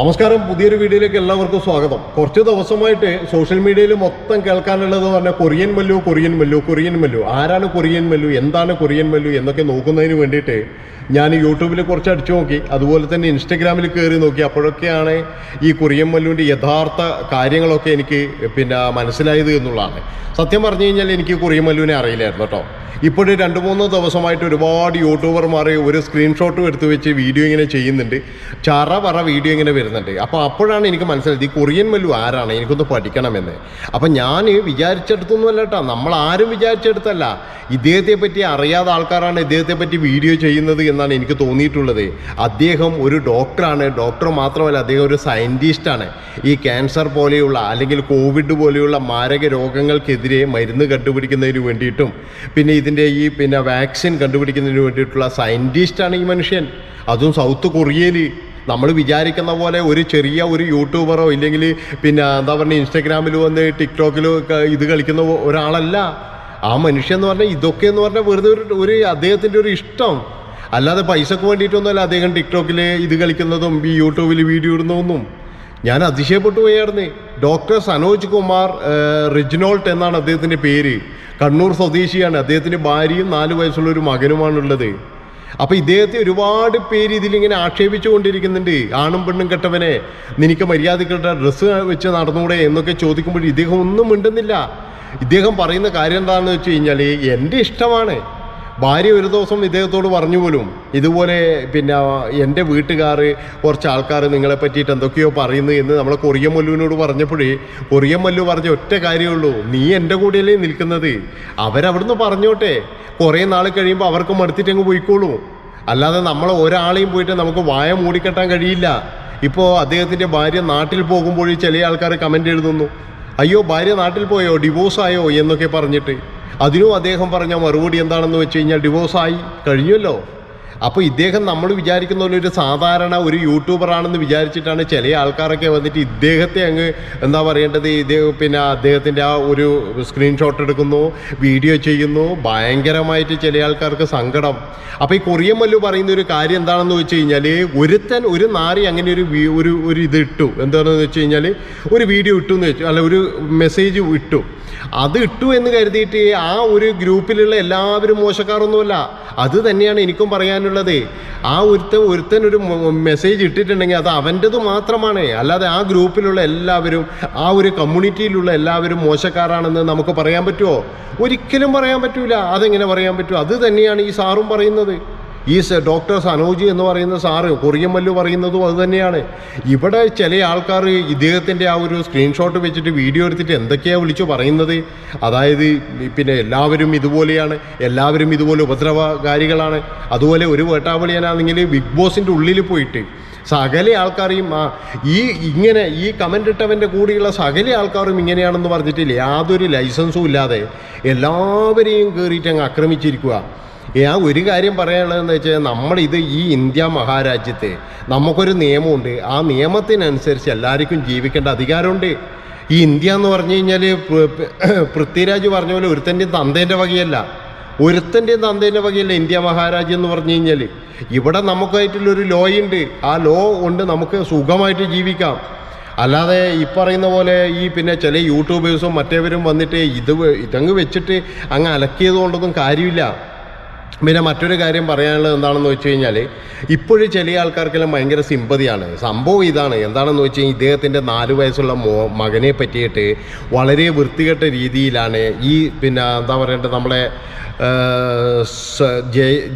നമസ്കാരം. പുതിയൊരു വീഡിയോയിലേക്ക് എല്ലാവർക്കും സ്വാഗതം. കുറച്ച് ദിവസമായിട്ട് സോഷ്യൽ മീഡിയയിൽ മൊത്തം കേൾക്കാനുള്ളത് പറഞ്ഞാൽ Korean Mallu Korean Mallu Korean Mallu. ആരാണ് കൊറിയൻ മല്ലു? എന്താണ് കൊറിയൻ മല്ലു? എന്നൊക്കെ നോക്കുന്നതിന് വേണ്ടിയിട്ട് ഞാൻ യൂട്യൂബിൽ കുറച്ച് അടിച്ചു നോക്കി. അതുപോലെ തന്നെ ഇൻസ്റ്റഗ്രാമിൽ കയറി നോക്കി. അപ്പോഴൊക്കെയാണ് ഈ കൊറിയൻ മല്ലുവിന്റെ യഥാർത്ഥ കാര്യങ്ങളൊക്കെ എനിക്ക് പിന്നെ മനസ്സിലായത് എന്നുള്ളതാണ്. സത്യം പറഞ്ഞു കഴിഞ്ഞാൽ എനിക്ക് കൊറിയൻ മല്ലുവിനെ അറിയില്ലായിരുന്നു കേട്ടോ. ഇപ്പോഴും രണ്ട് മൂന്ന് ദിവസമായിട്ട് ഒരുപാട് യൂട്യൂബർമാർ ഒരു സ്ക്രീൻഷോട്ടും എടുത്തു വെച്ച് വീഡിയോ ഇങ്ങനെ ചെയ്യുന്നുണ്ട്. ചറ പറ വീഡിയോ ഇങ്ങനെ വരുന്നുണ്ട്. അപ്പോൾ അപ്പോഴാണ് എനിക്ക് മനസ്സിലായത് ഈ കൊറിയൻ മല്ലു ആരാണ്? എനിക്കൊന്ന് പഠിക്കണമെന്ന്. അപ്പം ഞാൻ വിചാരിച്ചെടുത്തൊന്നുമല്ല കേട്ടോ നമ്മൾ ആരും വിചാരിച്ചെടുത്തല്ല ഇദ്ദേഹത്തെ പറ്റി അറിയാതെ ആൾക്കാരാണ് ഇദ്ദേഹത്തെ പറ്റി വീഡിയോ ചെയ്യുന്നത് എന്നാണ് എനിക്ക് തോന്നിയിട്ടുള്ളത്. അദ്ദേഹം ഒരു ഡോക്ടറാണ്. ഡോക്ടർ മാത്രമല്ല അദ്ദേഹം ഒരു സയന്റിസ്റ്റാണ് ഈ ക്യാൻസർ പോലെയുള്ള അല്ലെങ്കിൽ കോവിഡ് പോലെയുള്ള മാരക രോഗങ്ങൾക്കെതിരെ മരുന്ന് കണ്ടുപിടിക്കുന്നതിന് വേണ്ടിയിട്ടും പിന്നെ ഇതിന്റെ ഈ പിന്നെ വാക്സിൻ കണ്ടുപിടിക്കുന്നതിന് വേണ്ടിയിട്ടുള്ള സയന്റിസ്റ്റാണ് ഈ മനുഷ്യൻ. അതും സൗത്ത് കൊറിയയിൽ നമ്മൾ വിചാരിക്കുന്ന പോലെ ഒരു ചെറിയ ഒരു യൂട്യൂബറോ ഇല്ലെങ്കിൽ പിന്നെ എന്താ പറയുക ഇൻസ്റ്റഗ്രാമിൽ വന്ന് ടിക്ടോക്കിലോ ഇത് കളിക്കുന്ന ഒരാളല്ല. ആ മനുഷ്യൻ എന്ന് പറഞ്ഞാൽ ഇതൊക്കെ എന്ന് പറഞ്ഞാൽ വെറുതെ ഒരു ഒരു അദ്ദേഹത്തിന്റെ ഒരു ഇഷ്ടം. അല്ലാതെ പൈസക്ക് വേണ്ടിയിട്ടൊന്നുമല്ല അദ്ദേഹം ടിക്ടോക്കിൽ ഇത് കളിക്കുന്നതും ഈ യൂട്യൂബിൽ വീഡിയോ ഇടുന്നതൊന്നും. ഞാൻ അതിശയപ്പെട്ടു പോയായിരുന്നു. ഡോക്ടർ സനോജ് കുമാർ റിജിനോൾട്ട് എന്നാണ് അദ്ദേഹത്തിന്റെ പേര്. കണ്ണൂർ സ്വദേശിയാണ്. അദ്ദേഹത്തിന്റെ ഭാര്യയും നാല് വയസ്സുള്ള ഒരു മകനുമാണുള്ളത്. അപ്പോൾ ഇദ്ദേഹത്തെ ഒരുപാട് പേര് ഇതിലിങ്ങനെ ആക്ഷേപിച്ചുകൊണ്ടിരിക്കുന്നുണ്ട്. ആണും പെണ്ണും കെട്ടവനെ. നിനക്ക് മര്യാദക്കുള്ള ഡ്രസ്സ് വെച്ച് നടന്നുകൂടെ എന്നൊക്കെ ചോദിക്കുമ്പോൾ ഇദ്ദേഹം ഒന്നും മിണ്ടുന്നില്ല. ഇദ്ദേഹം പറയുന്ന കാര്യം എന്താണെന്ന് വെച്ച് കഴിഞ്ഞാൽ എന്റെ ഇഷ്ടമാണ്. ഭാര്യ ഒരു ദിവസം ഇദ്ദേഹത്തോട് പറഞ്ഞു പോലും ഇതുപോലെ പിന്നെ എന്റെ വീട്ടുകാർ കുറച്ച് ആൾക്കാർ നിങ്ങളെ പറ്റിയിട്ട് എന്തൊക്കെയോ പറയുന്നു എന്ന് നമ്മളെ കൊറിയൻ മല്ലുവിനോട് പറഞ്ഞപ്പോഴേ കൊറിയൻ മല്ലു പറഞ്ഞ ഒറ്റ കാര്യമുള്ളൂ നീ എന്റെ കൂടെയല്ലേ നിൽക്കുന്നത്. അവരവിടുന്ന് പറഞ്ഞോട്ടെ കുറേ നാൾ കഴിയുമ്പോൾ അവർക്ക് മടുത്തിട്ട് അങ്ങ് പോയിക്കോളൂ. അല്ലാതെ നമ്മൾ ഒരാളെയും പോയിട്ട് നമുക്ക് വായ മൂടിക്കെട്ടാൻ കഴിയില്ല. ഇപ്പോൾ അദ്ദേഹത്തിന്റെ ഭാര്യ നാട്ടിൽ പോകുമ്പോൾ ചില ആൾക്കാർ കമന്റ് എഴുതുന്നു അയ്യോ ഭാര്യ നാട്ടിൽ പോയോ? ഡിവോഴ്സ് ആയോ എന്നൊക്കെ പറഞ്ഞിട്ട്. അതിനും അദ്ദേഹം പറഞ്ഞ മറുപടി എന്താണെന്ന് വെച്ച് കഴിഞ്ഞാൽ ഡിവോഴ്സായി കഴിഞ്ഞല്ലോ. അപ്പോൾ ഇദ്ദേഹം നമ്മൾ വിചാരിക്കുന്ന പോലെ ഒരു സാധാരണ ഒരു യൂട്യൂബറാണെന്ന് വിചാരിച്ചിട്ടാണ് ചില ആൾക്കാരൊക്കെ വന്നിട്ട് ഇദ്ദേഹത്തെ അങ്ങ് എന്താ പറയേണ്ടത്? ഇദ്ദേഹം പിന്നെ അദ്ദേഹത്തിന്റെ ആ ഒരു സ്ക്രീൻഷോട്ട് എടുക്കുന്നു വീഡിയോ ചെയ്യുന്നു. ഭയങ്കരമായിട്ട് ചില ആൾക്കാർക്ക് സങ്കടം. അപ്പോൾ ഈ കൊറിയൻ മല്ലു പറയുന്ന ഒരു കാര്യം എന്താണെന്ന് വെച്ച് കഴിഞ്ഞാൽ ഒരുത്തൻ ഒരു നാരി അങ്ങനെ ഒരു ഒരു ഒരു ഇത് ഇട്ടു. എന്താണെന്ന് വെച്ച് കഴിഞ്ഞാൽ ഒരു വീഡിയോ ഇട്ടു എന്ന് വെച്ചു അല്ല ഒരു മെസ്സേജ് ഇട്ടു. അത് ഇട്ടു എന്ന് കരുതിയിട്ട് ആ ഒരു ഗ്രൂപ്പിലുള്ള എല്ലാവരും മോശക്കാരൊന്നുമല്ല. അത് തന്നെയാണ് എനിക്കും പറയാനുള്ളത്. ആ ഒരുത്തൻ ഒരുത്തൻ ഒരു മെസ്സേജ് ഇട്ടിട്ടുണ്ടെങ്കിൽ അത് അവന്റെത് മാത്രമാണ്. അല്ലാതെ ആ ഗ്രൂപ്പിലുള്ള എല്ലാവരും ആ ഒരു കമ്മ്യൂണിറ്റിയിലുള്ള എല്ലാവരും മോശക്കാരാണെന്ന് നമുക്ക് പറയാൻ പറ്റുമോ? ഒരിക്കലും പറയാൻ പറ്റൂല. അതെങ്ങനെ പറയാൻ പറ്റുമോ അത് തന്നെയാണ് ഈ സാറും പറയുന്നത്. ഈ ഡോക്ടർ സനോജി എന്ന് പറയുന്ന സാറ് കൊറിയൻ മല്ലു പറയുന്നതും അതുതന്നെയാണ് ഇവിടെ ചില ആൾക്കാർ ഇദ്ദേഹത്തിന്റെ ആ ഒരു സ്ക്രീൻഷോട്ട് വെച്ചിട്ട് വീഡിയോ എടുത്തിട്ട് എന്തൊക്കെയാണ് വിളിച്ചു പറയുന്നത്? അതായത് പിന്നെ എല്ലാവരും ഇതുപോലെയാണ് എല്ലാവരും ഇതുപോലെ ഉപദ്രവകാരികളാണ്. അതുപോലെ ഒരു വേട്ടാവളിയനാണെങ്കിൽ ബിഗ് ബോസിന്റെ ഉള്ളിൽ പോയിട്ട് സകല ആൾക്കാരെയും ആ ഈ ഇങ്ങനെ ഈ കമന്റ് ഇട്ടവന്റെ കൂടെയുള്ള സകല ആൾക്കാരും ഇങ്ങനെയാണെന്ന് പറഞ്ഞിട്ടില്ല? യാതൊരു ലൈസൻസും ഇല്ലാതെ എല്ലാവരെയും കയറിയിട്ട് അങ്ങ് ആക്രമിച്ചിരിക്കുക. ഞാൻ ഒരു കാര്യം പറയാനുള്ളതെന്ന് വെച്ചാൽ നമ്മളിത് ഈ ഇന്ത്യ മഹാരാജ്യത്ത് നമുക്കൊരു നിയമമുണ്ട്. ആ നിയമത്തിനനുസരിച്ച് എല്ലാവർക്കും ജീവിക്കേണ്ട അധികാരമുണ്ട്. ഈ ഇന്ത്യ എന്ന് പറഞ്ഞു കഴിഞ്ഞാൽ പൃഥ്വിരാജ് പറഞ്ഞ പോലെ ഒരുത്തന്റെയും തന്തേന്റെ വകയല്ല. ഒരുത്തന്റെയും തന്തേന്റെ വകയല്ല ഇന്ത്യ മഹാരാജ്യം എന്ന് പറഞ്ഞു കഴിഞ്ഞാൽ ഇവിടെ നമുക്കായിട്ടുള്ളൊരു ലോ ഉണ്ട്. ആ ലോ കൊണ്ട് നമുക്ക് സുഖമായിട്ട് ജീവിക്കാം. അല്ലാതെ ഈ പറയുന്ന പോലെ ഈ പിന്നെ ചില യൂട്യൂബേഴ്സും മറ്റേവരും വന്നിട്ട് ഇത് ഇതങ്ങ് വെച്ചിട്ട് അങ്ങ് അലക്കിയത് കൊണ്ടൊന്നും കാര്യമില്ല. പിന്നെ മറ്റൊരു കാര്യം പറയാനുള്ളത് എന്താണെന്ന് വെച്ച് കഴിഞ്ഞാൽ ഇപ്പോഴും ചില ആൾക്കാർക്കെല്ലാം ഭയങ്കര സിമ്പതിയാണ് സംഭവം ഇതാണ്. എന്താണെന്ന് വെച്ച് കഴിഞ്ഞാൽ ഇദ്ദേഹത്തിന്റെ നാല് വയസ്സുള്ള മോ മകനെ പറ്റിയിട്ട് വളരെ വൃത്തികെട്ട രീതിയിലാണ് ഈ പിന്നെ എന്താ പറയേണ്ടത് നമ്മളെ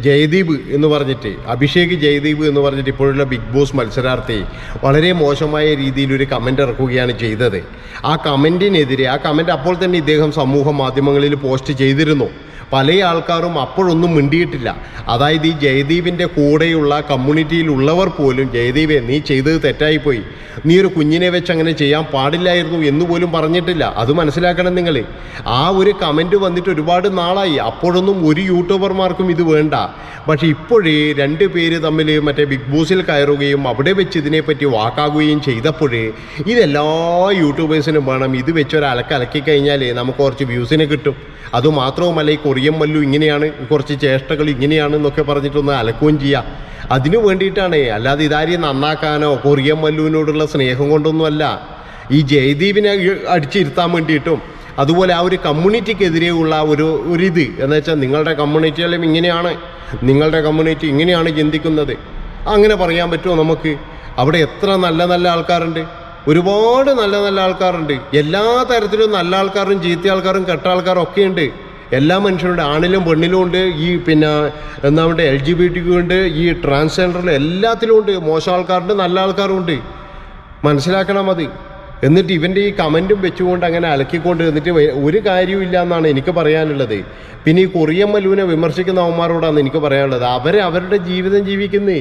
ജയദീപ് എന്ന് പറഞ്ഞിട്ട് അഭിഷേക് ജയദീപ് എന്ന് പറഞ്ഞിട്ട് ഇപ്പോഴുള്ള ബിഗ് ബോസ് മത്സരാർത്ഥി വളരെ മോശമായ രീതിയിൽ ഒരു കമന്റ് ഇറക്കുകയാണ് ചെയ്തത്. ആ കമന്റിനെതിരെ ആ കമന്റ് അപ്പോൾ തന്നെ ഇദ്ദേഹം സമൂഹ മാധ്യമങ്ങളിൽ പോസ്റ്റ് ചെയ്തിരുന്നു. പല ആൾക്കാരും അപ്പോഴൊന്നും മിണ്ടിയിട്ടില്ല. അതായത് ഈ ജയദീപിന്റെ കൂടെയുള്ള കമ്മ്യൂണിറ്റിയിലുള്ളവർ പോലും ജയദീപെ നീ ചെയ്തത് തെറ്റായിപ്പോയി. നീ ഒരു കുഞ്ഞിനെ വെച്ച് അങ്ങനെ ചെയ്യാൻ പാടില്ലായിരുന്നു എന്ന് പോലും പറഞ്ഞിട്ടില്ല. അത് മനസ്സിലാക്കണം നിങ്ങൾ ആ ഒരു കമന്റ് വന്നിട്ട് ഒരുപാട് നാളായി. അപ്പോഴൊന്നും ഒരു യൂട്യൂബർമാർക്കും ഇത് വേണ്ട. പക്ഷേ ഇപ്പോഴേ രണ്ട് പേര് തമ്മിൽ മറ്റേ ബിഗ് ബോസിൽ കയറുകയും അവിടെ വെച്ച് ഇതിനെപ്പറ്റി വാക്കാകുകയും ചെയ്തപ്പോഴേ ഇതെല്ലാ യൂട്യൂബേഴ്സിനും വേണം. ഇത് വെച്ച് ഒരു അലക്ക് കഴിഞ്ഞാൽ നമുക്ക് കുറച്ച് വ്യൂസിനെ കിട്ടും. അതുമാത്രവുമല്ല ഈ കൊറിയൻ മല്ലു ഇങ്ങനെയാണ് കുറച്ച് ചേഷ്ടകൾ ഇങ്ങനെയാണ് എന്നൊക്കെ പറഞ്ഞിട്ടൊന്ന് അലക്കുകയും ചെയ്യാം. അതിനു വേണ്ടിയിട്ടാണ് അല്ലാതെ ഇതാരെയും നന്നാക്കാനോ കൊറിയൻ മല്ലുവിനോടുള്ള സ്നേഹം കൊണ്ടൊന്നുമല്ല. ഈ ജയദീപിനെ അടിച്ചിരുത്താൻ വേണ്ടിയിട്ടും അതുപോലെ ആ ഒരു കമ്മ്യൂണിറ്റിക്കെതിരെയുള്ള ഒരു ഒരിത് എന്ന് വെച്ചാൽ നിങ്ങളുടെ കമ്മ്യൂണിറ്റിയെല്ലാം ഇങ്ങനെയാണ്. നിങ്ങളുടെ കമ്മ്യൂണിറ്റി ഇങ്ങനെയാണ് ചിന്തിക്കുന്നത്. അങ്ങനെ പറയാൻ പറ്റുമോ നമുക്ക്? അവിടെ എത്ര നല്ല നല്ല ആൾക്കാരുണ്ട്. ഒരുപാട് നല്ല നല്ല ആൾക്കാരുണ്ട്. എല്ലാ തരത്തിലും നല്ല ആൾക്കാരും ചീത്ത ആൾക്കാരും കെട്ട ആൾക്കാരും ഒക്കെ ഉണ്ട്. എല്ലാ മനുഷ്യരുണ്ട്. ആണിലും പെണ്ണിലും ഉണ്ട്. ഈ പിന്നെ പറയുക എൽ ജി ബി ടിക്കും ഉണ്ട്. ഈ ട്രാൻസ്ജെൻഡറിലും എല്ലാത്തിലും ഉണ്ട്. മോശം ആൾക്കാരുണ്ട് നല്ല ആൾക്കാരും ഉണ്ട് മനസ്സിലാക്കണം അത്. എന്നിട്ട് ഇവന്റെ ഈ കമന്റും വെച്ചുകൊണ്ട് അങ്ങനെ അലക്കിക്കൊണ്ട് എന്നിട്ട് ഒരു കാര്യവും ഇല്ല എന്നാണ് എനിക്ക് പറയാനുള്ളത്. പിന്നെ ഈ കൊറിയൻ മലുവിനെ വിമർശിക്കുന്ന അവന്മാരോടാണ് എനിക്ക് പറയാനുള്ളത്. അവർ അവരുടെ ജീവിതം ജീവിക്കുന്നേ.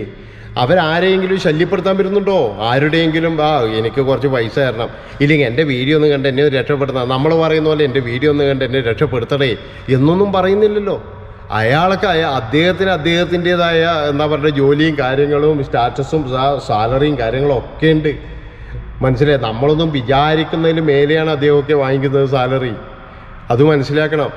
അവരാരെയെങ്കിലും ശല്യപ്പെടുത്താൻ വരുന്നുണ്ടോ ആരുടെയെങ്കിലും? ആ എനിക്ക് കുറച്ച് പൈസ തരണം. ഇല്ലെങ്കിൽ എന്റെ വീഡിയോ ഒന്ന് കണ്ട് എന്നെ രക്ഷപ്പെടുത്താം. നമ്മൾ പറയുന്ന പോലെ എന്റെ വീഡിയോ ഒന്ന് കണ്ട് എന്നെ രക്ഷപ്പെടുത്തണേ എന്നൊന്നും പറയുന്നില്ലല്ലോ. അയാൾക്ക് അയ അദ്ദേഹത്തിന് അദ്ദേഹത്തിന്റെതായ എന്താ പറയുക ജോലിയും കാര്യങ്ങളും സ്റ്റാറ്റസും സാലറിയും കാര്യങ്ങളും ഒക്കെ ഉണ്ട്. മനസ്സിലായി? നമ്മളൊന്നും വിചാരിക്കുന്നതിന് മേലെയാണ് അദ്ദേഹമൊക്കെ വാങ്ങിക്കുന്നത് സാലറി. അത് മനസ്സിലാക്കണം.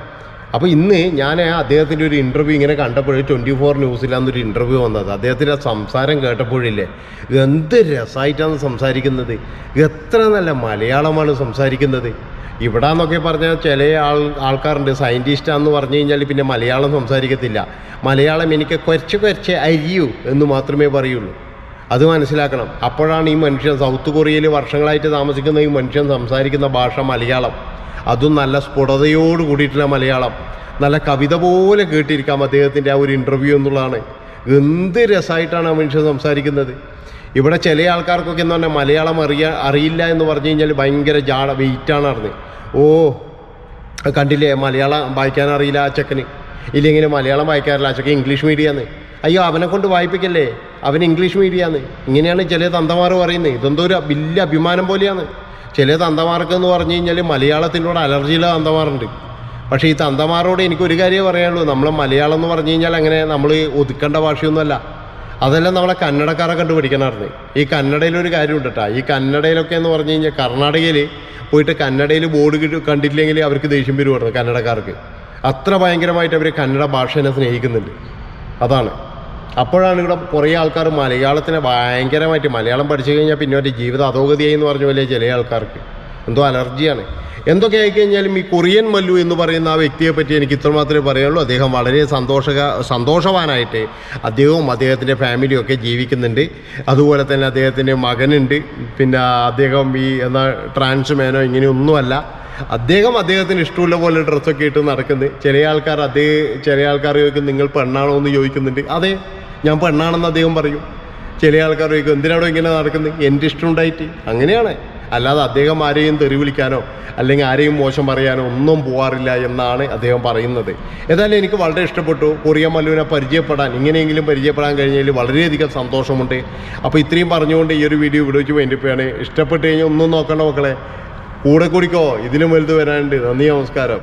അപ്പോൾ ഇന്ന് ഞാൻ അദ്ദേഹത്തിന്റെ ഒരു ഇന്റർവ്യൂ ഇങ്ങനെ കണ്ടപ്പോഴേ ട്വന്റി ഫോർ ന്യൂസിലാന്നൊരു ഇന്റർവ്യൂ വന്നത്. അദ്ദേഹത്തിന്റെ സംസാരം കേട്ടപ്പോഴില്ലേ എന്ത് രസമായിട്ടാണ് സംസാരിക്കുന്നത്. എത്ര നല്ല മലയാളമാണ് സംസാരിക്കുന്നത്. ഇവിടെ എന്നൊക്കെ പറഞ്ഞാൽ ചില ആൾ ആൾക്കാരുണ്ട്. സയന്റിസ്റ്റാന്ന് പറഞ്ഞു കഴിഞ്ഞാൽ പിന്നെ മലയാളം സംസാരിക്കത്തില്ല. മലയാളം എനിക്ക് കുറച്ച് കുറച്ച് അരിയൂ എന്ന് മാത്രമേ പറയുള്ളൂ. അത് മനസ്സിലാക്കണം. അപ്പോഴാണ് ഈ മനുഷ്യൻ സൗത്ത് കൊറിയയിൽ വർഷങ്ങളായിട്ട് താമസിക്കുന്ന ഈ മനുഷ്യൻ സംസാരിക്കുന്ന ഭാഷ മലയാളം. അതും നല്ല സ്ഫുടതയോട് കൂടിയിട്ടുള്ള മലയാളം. നല്ല കവിത പോലെ കേട്ടിരിക്കാം അദ്ദേഹത്തിന്റെ ആ ഒരു ഇന്റർവ്യൂ എന്നുള്ളതാണ്. എന്ത് രസമായിട്ടാണ് ആ മനുഷ്യൻ സംസാരിക്കുന്നത്. ഇവിടെ ചില ആൾക്കാർക്കൊക്കെ എന്ന് പറഞ്ഞാൽ മലയാളം അറിയാ അറിയില്ല എന്ന് പറഞ്ഞു കഴിഞ്ഞാൽ ഭയങ്കര ജാട വെയിറ്റാണ് അറിഞ്ഞ് ഓ കണ്ടില്ലേ? മലയാളം വായിക്കാൻ അറിയില്ല ആ ചെക്കന്. ഇല്ലെങ്കിൽ മലയാളം വായിക്കാറില്ല. ആ ചെക്കൻ ഇംഗ്ലീഷ് മീഡിയമാണ് അയ്യോ അവനെ കൊണ്ട് വായിപ്പിക്കല്ലേ? അവൻ ഇംഗ്ലീഷ് മീഡിയമാണ് ഇങ്ങനെയാണ് ചില തന്തമാർ പറയുന്നത്. ഇതെന്തോ ഒരു വലിയ അഭിമാനം പോലെയാണ്. ചില തന്തമാർക്ക് എന്ന് പറഞ്ഞു കഴിഞ്ഞാൽ മലയാളത്തിനോട് അലർജിയുള്ള തന്തമാറുണ്ട് പക്ഷേ ഈ തന്തമാരോട് എനിക്കൊരു കാര്യമേ പറയാനുള്ളൂ. നമ്മൾ മലയാളം എന്ന് പറഞ്ഞു കഴിഞ്ഞാൽ അങ്ങനെ നമ്മൾ ഒതുക്കേണ്ട ഭാഷയൊന്നുമല്ല. അതെല്ലാം നമ്മളെ കന്നഡക്കാരെ കണ്ട് പഠിക്കണമായിരുന്നു ഈ കന്നഡയിലൊരു കാര്യമുണ്ട് കേട്ടോ ഈ കന്നഡയിലൊക്കെ എന്ന് പറഞ്ഞു കഴിഞ്ഞാൽ കർണാടകയിൽ പോയിട്ട് കന്നഡയിൽ ബോർഡ് കണ്ടിട്ടില്ലെങ്കിൽ അവർക്ക് ദേഷ്യം വരുമായിരുന്നു കന്നഡക്കാർക്ക് അത്ര ഭയങ്കരമായിട്ട് അവർ കന്നഡ ഭാഷേനെ സ്നേഹിക്കുന്നുണ്ട്. അതാണ്. അപ്പോഴാണ് ഇവിടെ കുറേ ആൾക്കാർ മലയാളത്തിനെ ഭയങ്കരമായിട്ട് മലയാളം പഠിച്ചു കഴിഞ്ഞാൽ പിന്നെ അവരുടെ ജീവിതം അധോഗതിയായി എന്ന് പറഞ്ഞ പോലെ ചില ആൾക്കാർക്ക്. എന്തോ അലർജിയാണ്. എന്തൊക്കെ ആയിക്കഴിഞ്ഞാലും ഈ കൊറിയൻ മല്ലു എന്ന് പറയുന്ന ആ വ്യക്തിയെ പറ്റി എനിക്ക് ഇത്രമാത്രമേ പറയാനുള്ളൂ. അദ്ദേഹം വളരെ സന്തോഷക സന്തോഷവാനായിട്ട് അദ്ദേഹവും അദ്ദേഹത്തിന്റെ ഫാമിലിയും ഒക്കെ ജീവിക്കുന്നുണ്ട്. അതുപോലെ തന്നെ അദ്ദേഹത്തിന്റെ മകനുണ്ട്. പിന്നെ അദ്ദേഹം ഈ എന്നാ ട്രാൻസ്മേനോ ഇങ്ങനെയൊന്നുമല്ല. അദ്ദേഹം അദ്ദേഹത്തിന് ഇഷ്ടമുള്ള പോലെ ഡ്രസ്സൊക്കെ ഇട്ട് നടക്കുന്നത് ചില ആൾക്കാർ അദ്ദേഹം ചില ആൾക്കാർ ചോദിക്കും നിങ്ങൾ പെണ്ണാണോ? എന്ന് ചോദിക്കുന്നുണ്ട്. അതെ ഞാൻ പെണ്ണാണെന്ന് അദ്ദേഹം പറയും. ചില ആൾക്കാർ ചോദിക്കും എന്തിനാണോ ഇങ്ങനെ നടക്കുന്നത് എന്റെ ഇഷ്ടം ഉണ്ടായിട്ട് അങ്ങനെയാണ്. അല്ലാതെ അദ്ദേഹം ആരെയും തെറി വിളിക്കാനോ അല്ലെങ്കിൽ ആരെയും മോശം പറയാനോ ഒന്നും പോവാറില്ല എന്നാണ് അദ്ദേഹം പറയുന്നത്. ഏതായാലും എനിക്ക് വളരെ ഇഷ്ടപ്പെട്ടു. കൊറിയ മല്ലുവിനെ പരിചയപ്പെടാൻ ഇങ്ങനെയെങ്കിലും പരിചയപ്പെടാൻ കഴിഞ്ഞതിൽ വളരെയധികം സന്തോഷമുണ്ട്. അപ്പോൾ ഇത്രയും പറഞ്ഞുകൊണ്ട് ഈ ഒരു വീഡിയോ ഇവിടെ വേണ്ടിപ്പോയാണ് ഇഷ്ടപ്പെട്ട് കഴിഞ്ഞാൽ ഒന്നും നോക്കണ്ട മക്കളെ. കൂടെ കൂടിക്കോ. ഇതിലും വലുത് വരാനുണ്ട്. നന്ദി നമസ്കാരം.